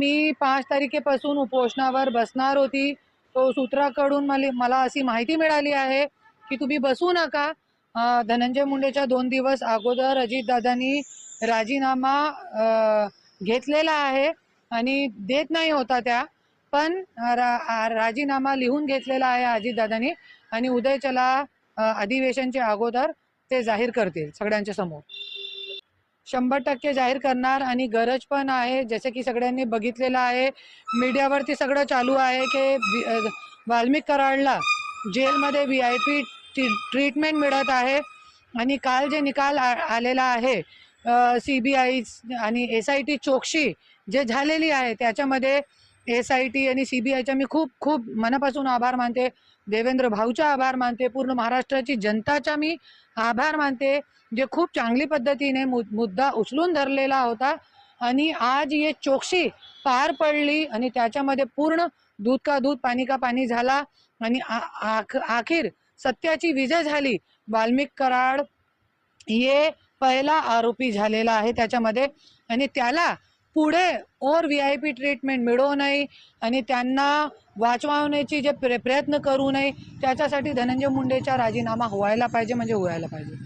मी पाच तारखेपासून उपोषणावर बसणार होती. तो सूत्राकडून मला मला अशी माहिती मिळाली आहे की तुम्ही बसू नका. धनंजय मुंडेच्या दोन दिवस अगोदर अजितदादांनी राजीनामा घेतलेला आहे आणि देत नाही होता त्या. पण रा, राजीनामा लिहून घेतलेला आहे अजितदादांनी आणि उदयचला अधिवेशनच्या अगोदर ते जाहीर करतील सगळ्यांच्या समोर. शंभर टक्के जाहीर करणार आणि गरज पण आहे जसे की सगळ्यांनी बघितलेलं आहे मीडियावरती सगळं चालू आहे की वाल्मिक कराडला जेलमध्ये व्ही आय पी ट्रीटमेंट मिळत आहे आणि काल जे निकाल आ- आलेला आहे सी बी आय आणि एस आय टी चोक्षी जे झालेली आहे त्याच्यामध्ये एस आय टी आणि सी बी आयचा मी खूप खूप मनापासून आभार मानते. देवेंद्र भाऊचा आभार मानते. पूर्ण महाराष्ट्राची जनताचा मी आभार मानते. जे खूप चांगली पद्धतीने मु मुद्दा उचलून धरलेला होता आणि आज ये चोक्षी पार पडली आणि त्याच्यामध्ये पूर्ण दूध का दूध पाणी का पाणी झाला आणि आ- आख आखिर सत्याची विजय झाली. वाल्मिक कराड हे पहिला आरोपी झालेला आहे त्याच्यामध्ये आणि त्याला पुढे और व्ही आय पी ट्रीटमेंट मिळवू नये आणि त्यांना वाचवण्याची जे प्र प्रयत्न करू नये त्याच्यासाठी धनंजय मुंडेचा राजीनामा व्हायला पाहिजे म्हणजे व्हायला पाहिजे.